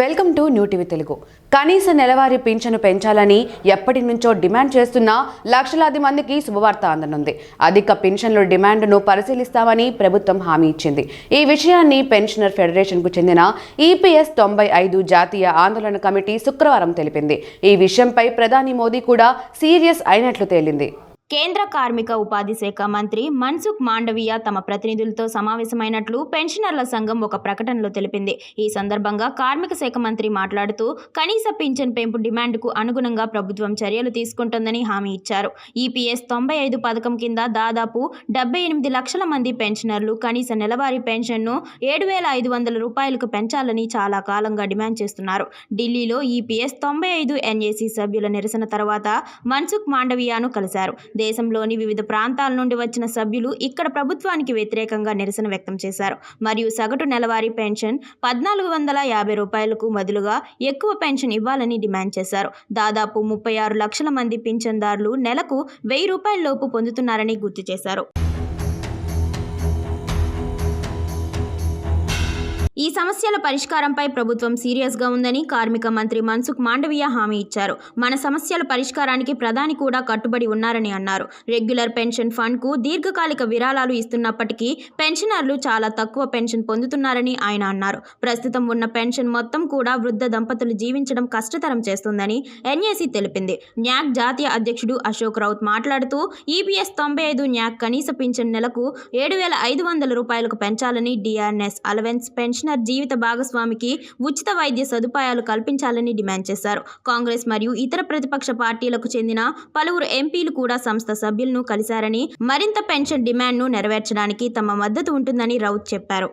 Welcome to new TV Telugu. కనీస నెలవారీ పింఛను పెంచాలని ఎప్పటి నుంచో డిమాండ్ చేస్తున్న లక్షలాది మందికి శుభవార్త అందనుంది. అధిక పింఛన్ల డిమాండ్ను పరిశీలిస్తామని ప్రభుత్వం హామీ ఇచ్చింది. ఈ విషయాన్ని పెన్షనర్ ఫెడరేషన్కు చెందిన ఈపీఎస్ తొంభై ఐదు జాతీయ ఆందోళన కమిటీ శుక్రవారం తెలిపింది. ఈ విషయంపై ప్రధాని మోదీ కూడా సీరియస్ అయినట్లు తేలింది. కేంద్ర కార్మిక ఉపాధి శాఖ మంత్రి మన్సుఖ్ మాండవీయ తమ ప్రతినిధులతో సమావేశమైనట్లు పెన్షనర్ల సంఘం ఒక ప్రకటనలో తెలిపింది. ఈ సందర్భంగా కార్మిక శాఖ మంత్రి మాట్లాడుతూ కనీస పింఛన్ పెంపు డిమాండ్కు అనుగుణంగా ప్రభుత్వం చర్యలు తీసుకుంటుందని హామీ ఇచ్చారు. ఈపీఎస్ తొంభై ఐదు పథకం కింద దాదాపు డెబ్బై ఎనిమిది లక్షల మంది పెన్షనర్లు కనీస నెలవారీ పెన్షన్ను ఏడు వేల ఐదు వందల రూపాయలకు పెంచాలని చాలా కాలంగా డిమాండ్ చేస్తున్నారు. ఢిల్లీలో ఈపీఎస్ తొంభై ఐదు ఎన్ఏసీ సభ్యుల నిరసన తర్వాత మన్సుఖ్ మాండవీయాను కలిశారు. దేశంలోని వివిధ ప్రాంతాల నుండి వచ్చిన సభ్యులు ఇక్కడ ప్రభుత్వానికి వ్యతిరేకంగా నిరసన వ్యక్తం చేశారు. మరియు సగటు నెలవారీ పెన్షన్ పద్నాలుగు వందల యాభై రూపాయలకు బదులుగా ఎక్కువ పెన్షన్ ఇవ్వాలని డిమాండ్ చేశారు. దాదాపు ముప్పై ఆరు లక్షల మంది పింఛన్దారులు నెలకు వెయ్యి రూపాయల లోపు పొందుతున్నారని గుర్తు చేశారు. ఈ సమస్యల పరిష్కారంపై ప్రభుత్వం సీరియస్గా ఉందని కార్మిక మంత్రి మన్సుఖ్ మాండవీయ హామీ ఇచ్చారు. మన సమస్యల పరిష్కారానికి ప్రధాని కూడా కట్టుబడి ఉన్నారని అన్నారు. రెగ్యులర్ పెన్షన్ ఫండ్కు దీర్ఘకాలిక విరాళాలు ఇస్తున్నప్పటికీ పెన్షనర్లు చాలా తక్కువ పెన్షన్ పొందుతున్నారని ఆయన అన్నారు. ప్రస్తుతం ఉన్న పెన్షన్ మొత్తం కూడా వృద్ధ దంపతులు జీవించడం కష్టతరం చేస్తుందని ఎన్ఏసీ తెలిపింది. న్యాక్ జాతీయ అధ్యక్షుడు అశోక్ రౌత్ మాట్లాడుతూ ఈపీఎస్ తొంభై ఐదు న్యాక్ కనీస పింఛన్ నెలకు ఏడు వేల ఐదు వందల రూపాయలకు పెంచాలని డిఆర్ఎస్ అలవెన్స్ పెన్షనర్ జీవిత భాగస్వామికి ఉచిత వైద్య సదుపాయాలు కల్పించాలని డిమాండ్ చేశారు. కాంగ్రెస్ మరియు ఇతర ప్రతిపక్ష పార్టీలకు చెందిన పలువురు ఎంపీలు కూడా సంస్థ సభ్యులను కలిశారని మరింత పెన్షన్ డిమాండ్ను నెరవేర్చడానికి తమ మద్దతు ఉంటుందని రౌత్ చెప్పారు.